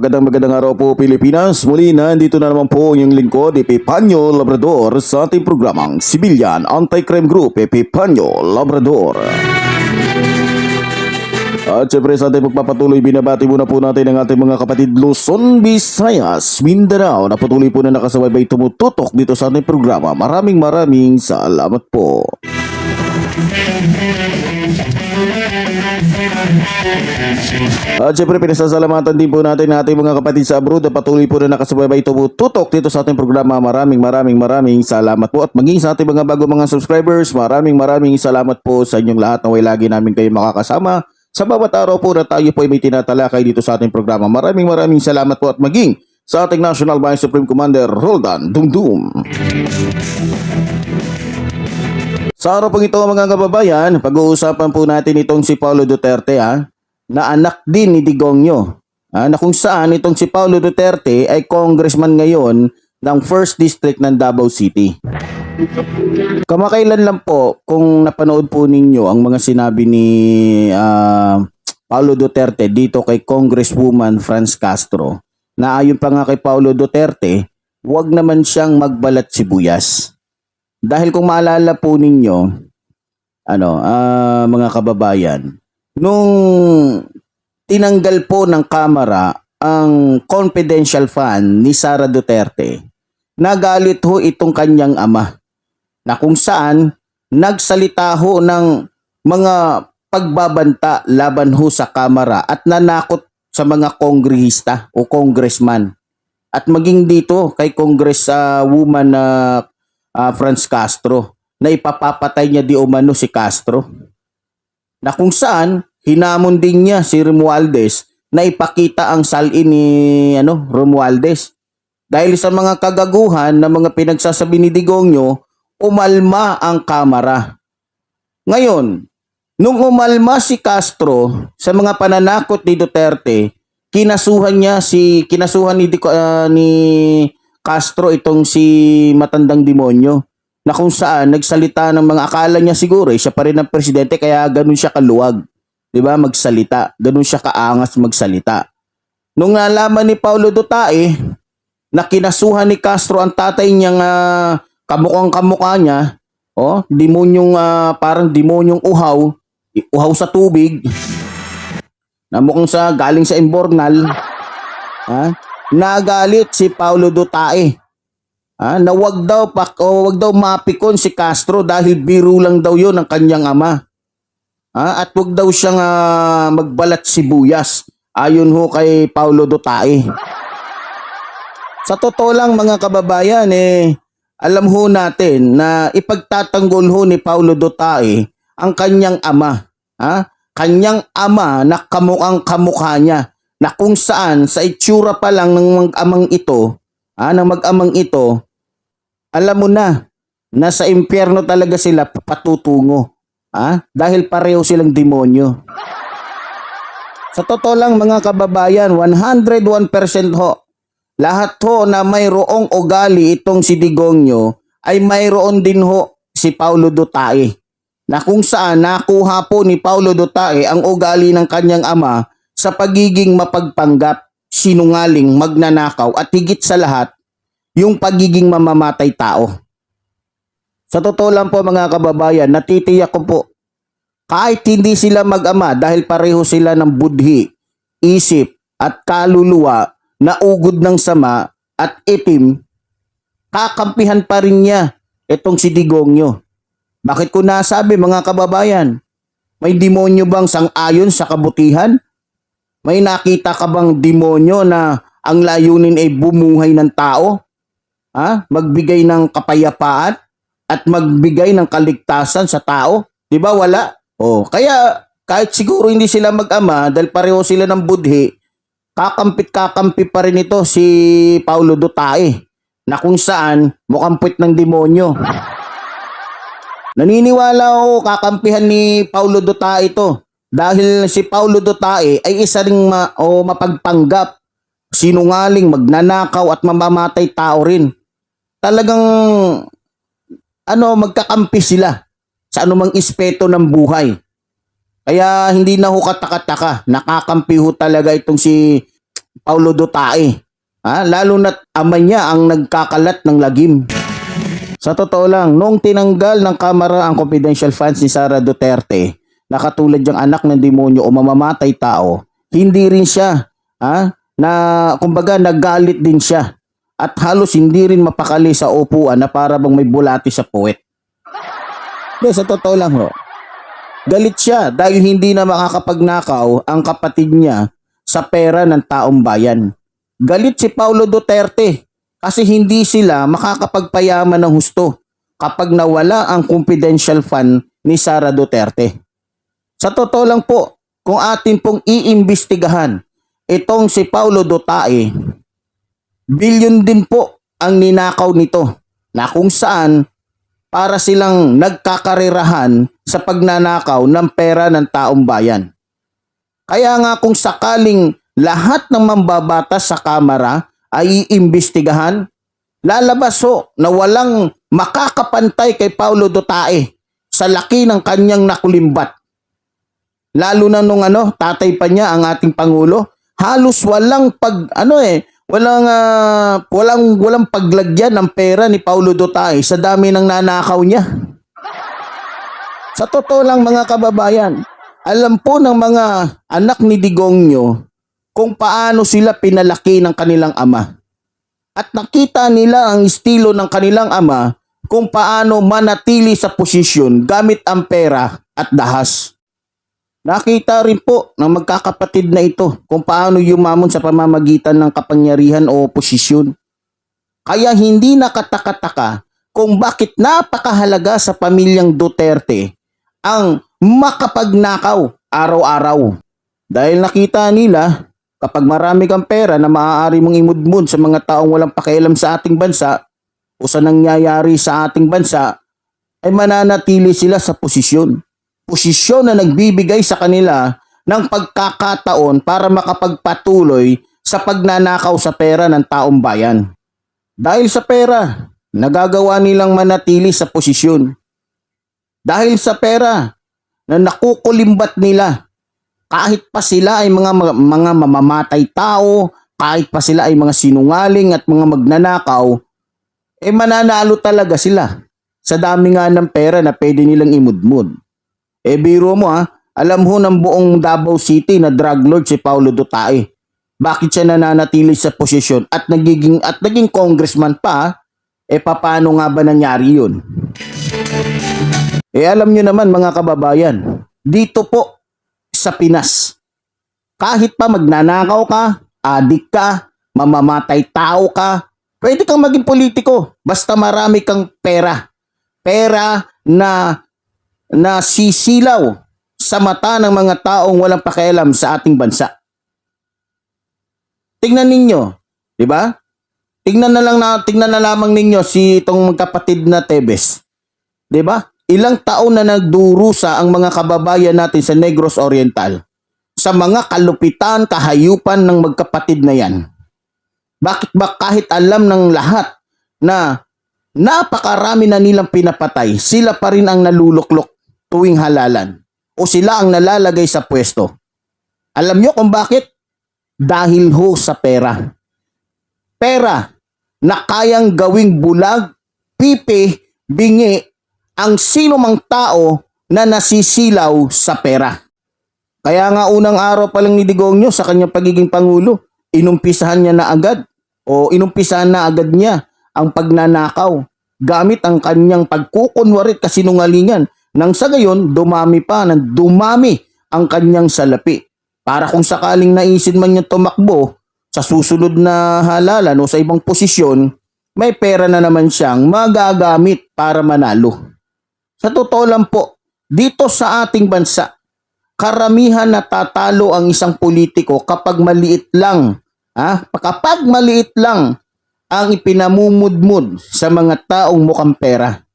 Magandang magandang araw po Pilipinas. Muli na dito na naman po yung lingkod Epipanyo Labrador sa ating programang Civilian Anti-Crime Group Epipanyo Labrador. At syempre sa ating pagpapatuloy, binabati muna po natin ang ating mga kapatid Luzon, Visayas, Mindanao na patuloy po na nakasabay tumututok dito sa ating programa. Maraming maraming salamat po. At syempre pinasasalamatan din po natin ang ating mga kapatid sa abroad na patuloy po na nakasubaybay tumututok dito sa ating programa. Maraming maraming maraming salamat po at maging sa ating mga bago mga subscribers, maraming maraming salamat po sa inyong lahat na way lagi namin kayo makakasama. Sa bawat araw po na tayo po ay may tinatalakay dito sa ating programa. Maraming maraming salamat po at maging sa ating National Vice Supreme Commander Roldan Dumdum. Sa araw pong ito mga kababayan, pag-uusapan po natin itong si Paulo Duterte ha, na anak din ni Digongyo. Ha, na kung saan itong si Paulo Duterte ay congressman ngayon ng 1st District ng Davao City. Kamakailan lang po kung napanood po ninyo ang mga sinabi ni ah, Paulo Duterte dito kay Congresswoman Franz Castro na ayon pa nga kay Paulo Duterte, huwag naman siyang magbalat sibuyas. Dahil kung maalala po ninyo, ano, ah, mga kababayan, nung tinanggal po ng kamera ang confidential fund ni Sara Duterte, nagalit ho itong kanyang ama na kung saan nagsalita ho ng mga pagbabanta laban ho sa kamera at nanakot sa mga kongrehista o congressman. At maging dito kay Congress ah, na ah, Franz Castro na ipapapatay niya di umano si Castro. Na kung saan hinamon din niya si Romualdez na ipakita ang salin ni ano Romualdez. Dahil sa mga kagaguhan na mga pinagsasabi ni Digongyo, umalma ang kamera. Ngayon, nung umalma si Castro sa mga pananakot ni Duterte, kinasuhan niya si kinasuhan ni, ah, ni Castro itong si matandang demonyo na kung saan nagsalita ng mga akala niya siguro eh, siya pa rin ang presidente kaya ganun siya kaluwag. 'Di ba? Magsalita. Ganun siya kaangas magsalita. Nung nalaman ni Paulo Dutae na kinasuhan ni Castro ang tatay niyang uh, kamukhang kamukha niya, oh, demonyong ah, parang demonyong uhaw, uhaw sa tubig. Na mukhang sa galing sa Imbornal. Ha? Nagalit si Paulo Dutae. Ha? Na wag daw pak o wag daw mapikon si Castro dahil biro lang daw 'yon ng kanyang ama. Ha? At wag daw siyang ah, magbalat sibuyas ayon ho kay Paulo Dutae. Sa totoo lang mga kababayan eh alam ho natin na ipagtatanggol ho ni Paulo Dutae ang kanyang ama. Ha? Kanyang ama na kamukhang kamukha niya na kung saan sa itsura pa lang ng mag-amang ito, ha, ng mag-amang ito, alam mo na, nasa impyerno talaga sila patutungo. Ha? Dahil pareho silang demonyo. Sa totoo lang mga kababayan, 101% ho. Lahat ho na mayroong ugali itong si Digongyo ay mayroon din ho si Paulo Dutae. Na kung saan nakuha po ni Paulo Dutae ang ugali ng kanyang ama sa pagiging mapagpanggap, sinungaling, magnanakaw at higit sa lahat, yung pagiging mamamatay tao. Sa totoo lang po mga kababayan, natitiyak ko po, kahit hindi sila mag-ama dahil pareho sila ng budhi, isip at kaluluwa na ugod ng sama at itim, kakampihan pa rin niya itong si Digongyo. Bakit ko nasabi mga kababayan? May demonyo bang sang-ayon sa kabutihan? May nakita ka bang demonyo na ang layunin ay bumuhay ng tao? Ha? Magbigay ng kapayapaan at magbigay ng kaligtasan sa tao? 'Di ba wala? Oh, kaya kahit siguro hindi sila mag-ama dahil pareho sila ng budhi, kakampit-kakampi pa rin ito si Paulo Dutae na kung saan mukhang puwit ng demonyo. Naniniwala ako kakampihan ni Paulo Dutae ito dahil si Paulo Dutae ay isa ring ma- o mapagpanggap, sinungaling, magnanakaw at mamamatay tao rin. Talagang ano magkakampi sila sa anumang ispeto ng buhay. Kaya hindi na ho katakataka, nakakampi ho talaga itong si Paulo Dutae. Ha? Lalo na't ama niya ang nagkakalat ng lagim. Sa totoo lang, noong tinanggal ng kamera ang confidential funds ni Sara Duterte, na katulad yung anak ng demonyo o mamamatay tao, hindi rin siya, ha? na kumbaga nagalit din siya. At halos hindi rin mapakali sa upuan na para bang may bulati sa puwet. Hindi, sa totoo lang ho. Galit siya dahil hindi na makakapagnakaw ang kapatid niya sa pera ng taong bayan. Galit si Paulo Duterte kasi hindi sila makakapagpayaman ng husto kapag nawala ang confidential fund ni Sara Duterte. Sa totoo lang po, kung atin pong iimbestigahan itong si Paulo Dutae, bilyon din po ang ninakaw nito na kung saan para silang nagkakarirahan sa pagnanakaw ng pera ng taong bayan. Kaya nga kung sakaling lahat ng mambabatas sa kamera ay iimbestigahan, lalabas ho na walang makakapantay kay Paulo Dutae sa laki ng kanyang nakulimbat. Lalo na nung ano, tatay pa niya ang ating pangulo, halos walang pag ano eh, walang ah, walang walang paglagyan ng pera ni Paulo Dutae sa dami ng nanakaw niya. Sa totoo lang mga kababayan, alam po ng mga anak ni Digongyo kung paano sila pinalaki ng kanilang ama. At nakita nila ang estilo ng kanilang ama kung paano manatili sa posisyon gamit ang pera at dahas. Nakita rin po ng magkakapatid na ito kung paano yumamon sa pamamagitan ng kapangyarihan o posisyon. Kaya hindi nakatakataka kung bakit napakahalaga sa pamilyang Duterte ang makapagnakaw araw-araw. Dahil nakita nila kapag marami kang pera na maaari mong imudmud sa mga taong walang pakialam sa ating bansa o sa nangyayari sa ating bansa, ay mananatili sila sa posisyon posisyon na nagbibigay sa kanila ng pagkakataon para makapagpatuloy sa pagnanakaw sa pera ng taong bayan. Dahil sa pera, nagagawa nilang manatili sa posisyon. Dahil sa pera, na nakukulimbat nila kahit pa sila ay mga mga mamamatay tao, kahit pa sila ay mga sinungaling at mga magnanakaw, eh mananalo talaga sila sa dami nga ng pera na pwede nilang imudmud. Eh biro mo ha, alam ho ng buong Davao City na drug lord si Paulo Dutae. Bakit siya nananatili sa posisyon at nagiging at naging congressman pa? Eh paano nga ba nangyari 'yun? Eh alam niyo naman mga kababayan, dito po sa Pinas, kahit pa magnanakaw ka, adik ka, mamamatay tao ka, pwede kang maging politiko basta marami kang pera. Pera na na sisilaw sa mata ng mga taong walang pakialam sa ating bansa. Tingnan ninyo, di ba? Tingnan na lang na tingnan na lamang ninyo si itong kapatid na Tebes. 'Di ba? Ilang taon na nagdurusa ang mga kababayan natin sa Negros Oriental sa mga kalupitan, kahayupan ng magkapatid na 'yan. Bakit ba kahit alam ng lahat na napakarami na nilang pinapatay, sila pa rin ang naluluklok tuwing halalan o sila ang nalalagay sa pwesto. Alam nyo kung bakit? Dahil ho sa pera. Pera na kayang gawing bulag, pipi, bingi ang sino mang tao na nasisilaw sa pera. Kaya nga unang araw pa lang ni Digongyo sa kanyang pagiging pangulo, inumpisahan niya na agad o inumpisahan na agad niya ang pagnanakaw gamit ang kanyang pagkukunwari at kasinungalingan nang sa gayon, dumami pa ng dumami ang kanyang salapi. Para kung sakaling naisin man niya tumakbo sa susunod na halalan o sa ibang posisyon, may pera na naman siyang magagamit para manalo. Sa totoo lang po, dito sa ating bansa, karamihan natatalo ang isang politiko kapag maliit lang. Ha? Kapag maliit lang ang ipinamumudmud sa mga taong mukhang pera.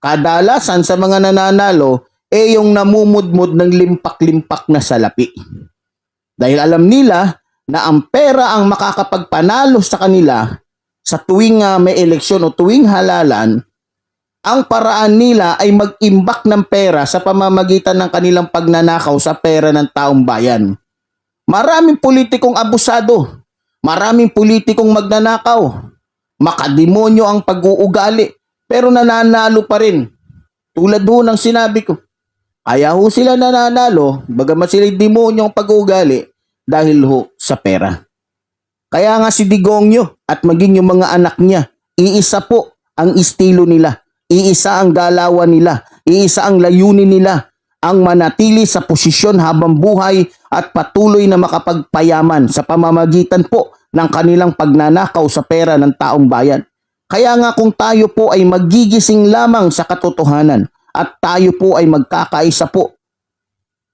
Kadalasan sa mga nananalo, eh yung namumudmud ng limpak-limpak na salapi. Dahil alam nila na ang pera ang makakapagpanalo sa kanila sa tuwing ah, may eleksyon o tuwing halalan, ang paraan nila ay mag-imbak ng pera sa pamamagitan ng kanilang pagnanakaw sa pera ng taong bayan. Maraming politikong abusado, maraming politikong magnanakaw, makademonyo ang pag-uugali, pero nananalo pa rin. Tulad ho ng sinabi ko, kaya ho sila nananalo, bagamat sila demonyo ang pag-uugali, dahil ho sa pera. Kaya nga si Digongyo at maging yung mga anak niya, iisa po ang estilo nila, iisa ang galawan nila, iisa ang layunin nila, ang manatili sa posisyon habang buhay at patuloy na makapagpayaman sa pamamagitan po ng kanilang pagnanakaw sa pera ng taong bayan. Kaya nga kung tayo po ay magigising lamang sa katotohanan at tayo po ay magkakaisa po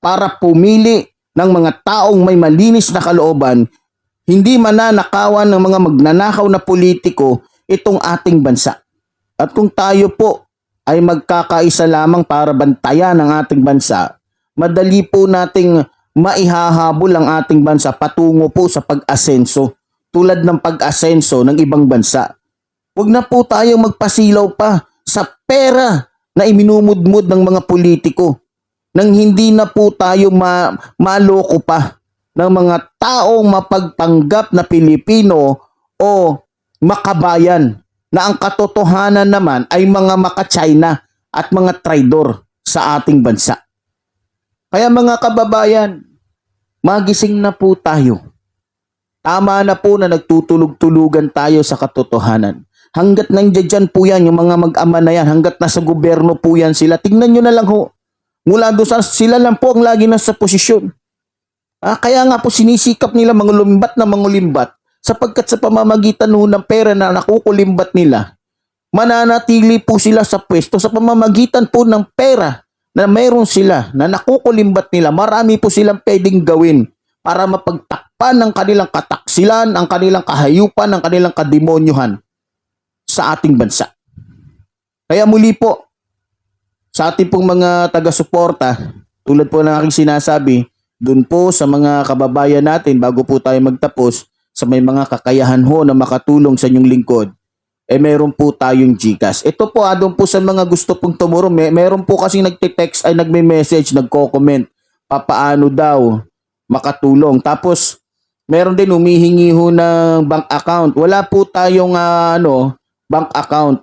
para pumili ng mga taong may malinis na kalooban, hindi mananakawan ng mga magnanakaw na politiko itong ating bansa. At kung tayo po ay magkakaisa lamang para bantayan ang ating bansa, madali po nating maihahabol ang ating bansa patungo po sa pag-asenso tulad ng pag-asenso ng ibang bansa. Huwag na po tayo magpasilaw pa sa pera na iminumudmud ng mga politiko nang hindi na po tayo ma- maloko pa ng mga taong mapagpanggap na Pilipino o makabayan na ang katotohanan naman ay mga maka-China at mga traidor sa ating bansa. Kaya mga kababayan, magising na po tayo. Tama na po na nagtutulog-tulugan tayo sa katotohanan. Hanggat nandiyan dyan po yan, yung mga mag-ama na yan, hanggat nasa gobyerno po yan sila, tingnan nyo na lang ho. Mula doon sa sila lang po ang lagi nasa posisyon. Ah, kaya nga po sinisikap nila mangulimbat na mangulimbat sapagkat sa pamamagitan ho ng pera na nakukulimbat nila, mananatili po sila sa pwesto sa pamamagitan po ng pera na mayroon sila na nakukulimbat nila. Marami po silang pwedeng gawin para mapagtakpan ng kanilang kataksilan, ang kanilang kahayupan, ang kanilang kademonyuhan sa ating bansa. Kaya muli po, sa ating pong mga taga-suporta, tulad po ng aking sinasabi, dun po sa mga kababayan natin bago po tayo magtapos sa may mga kakayahan ho na makatulong sa inyong lingkod, eh meron po tayong GCash. Ito po, ah, doon po sa mga gusto pong tumuro, may, meron po kasi nagte-text ay nagme-message, nagko-comment, papaano daw makatulong. Tapos, meron din humihingi ho ng bank account. Wala po tayong ah, ano, bank account.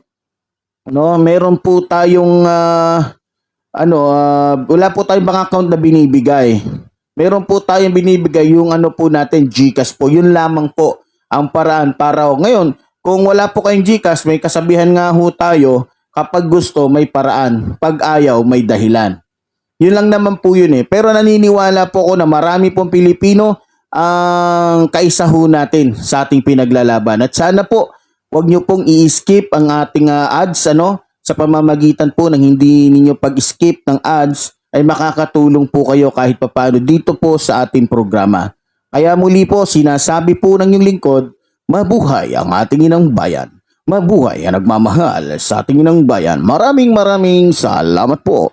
No, meron po tayong ah, ano, ah, wala po tayong bank account na binibigay. Meron po tayong binibigay yung ano po natin GCash po. Yun lamang po ang paraan para ho. Ngayon, kung wala po kayong GCash, may kasabihan nga ho tayo, kapag gusto may paraan, pag ayaw may dahilan. Yun lang naman po yun eh. Pero naniniwala po ako na marami pong Pilipino ang kaisa ho natin sa ating pinaglalaban. At sana po, wag nyo pong i-skip ang ating ah, ads, ano? Sa pamamagitan po ng hindi ninyo pag-skip ng ads, ay makakatulong po kayo kahit papano dito po sa ating programa. Kaya muli po, sinasabi po ng yung lingkod, mabuhay ang ating inang bayan. Mabuhay ang nagmamahal sa ating inang bayan. Maraming maraming salamat po.